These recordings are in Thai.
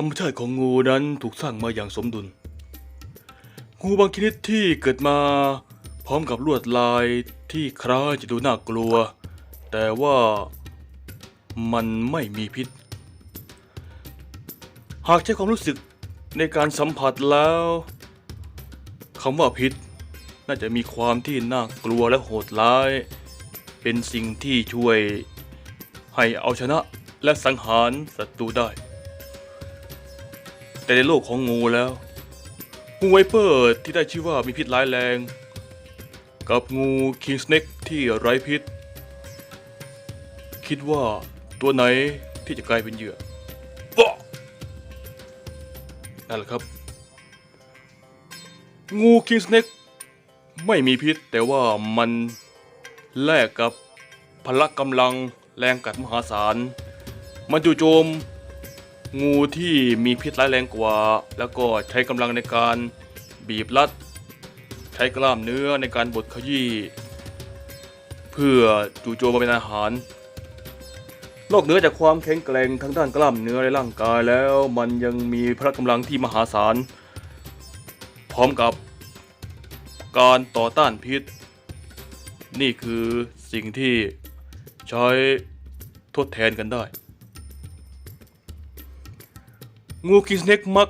ธรรมชาติของงูนั้นถูกสร้างมาอย่างสมดุล งูบางชนิดที่เกิดมา พร้อมกับลวดลายที่คล้ายจะดูน่ากลัว แต่ว่ามันไม่มีพิษ หากใช้ความรู้สึกในการสัมผัสแล้วคำว่าพิษ น่าจะมีความที่น่ากลัวและโหดร้าย เป็นสิ่งที่ช่วยให้เอาชนะและสังหารศัตรูได้ แต่ในโลกของงูแล้ว งูไวเปอร์ที่ได้ชื่อว่ามีพิษร้ายแรง กับงูคิงสเน็กที่ไร้พิษ คิดว่าตัวไหนที่จะกลายเป็นเหยื่อปะนั่นแหละครับ งูคิงสเน็กไม่มีพิษ แต่ว่ามันแลกกับพละกำลังแรงกัดมหาศาล มันจู่โจม งูที่มีพิษร้ายแรงกว่า แล้วก็ใช้กำลังในการบีบรัด ใช้กล้ามเนื้อในการบดขยี้เพื่อจู่โจมมาเป็นอาหาร นอกเหนือจากความแข็งแกร่งทางด้านกล้ามเนื้อในร่างกายแล้ว มันยังมีพละกำลังที่มหาศาล พร้อมกับการต่อต้านพิษ นี่คือสิ่งที่ใช้ทดแทนกันได้ งูคิงสเน็กมัก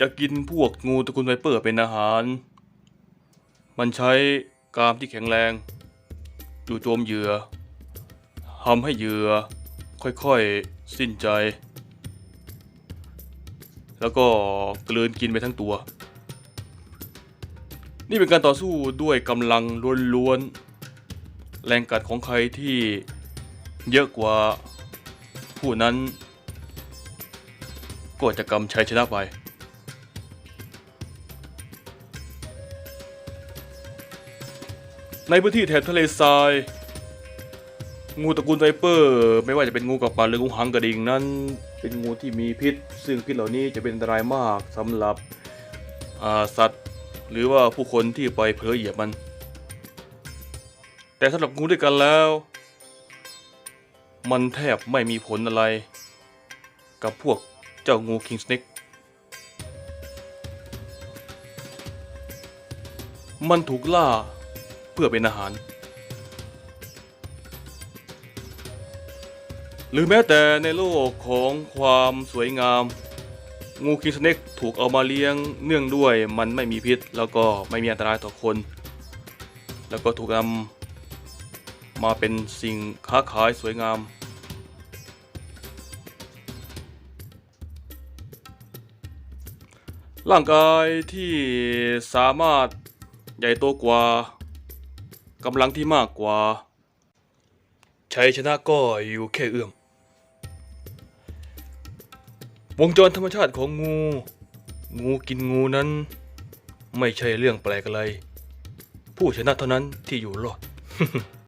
จะกินพวกงูตระกูลไวเปอร์เป็นอาหาร มันใช้กรามที่แข็งแรงจู่โจมเหยื่อทำให้เหยื่อค่อยๆ สิ้นใจ แล้วก็กลืนกินไปทั้งตัว นี่เป็นการต่อสู้ด้วยกำลังล้วนๆ แรงกัดของใครที่เยอะกว่าผู้นั้น ก็จะกำชัยชนะไปในพื้นที่แถบทะเลทราย งูตระกูลไวเปอร์ ไม่ว่าจะเป็นงูกับปลาหรืองูหางกระดิ่งนั้น เป็นงูที่มีพิษ ซึ่งพิษเหล่านี้จะเป็นอันตรายมากสำหรับสัตว์ หรือว่าผู้คนที่ไปเผลอเหยียบมัน แต่สำหรับงูด้วยกันแล้ว มันแทบไม่มีผลอะไร กับพวก เจ้างูคิงสเน็กมันถูกล่าเพื่อเป็นอาหาร หรือแม้แต่ในโลกของความสวยงาม งูคิงสเน็กถูกเอามาเลี้ยงเนื่องด้วยมันไม่มีพิษ แล้วก็ไม่มีอันตรายต่อคน แล้วก็ถูกนำมาเป็นสิ่งค้าขายสวยงาม ร่างกายที่สามารถใหญ่โตกว่ากำลังที่มากกว่าชัยชนะก็อยู่แค่เอื้อม วงจรธรรมชาติของงู งูกินงูนั้น ไม่ใช่เรื่องแปลกอะไร ผู้ชนะเท่านั้นที่อยู่รอด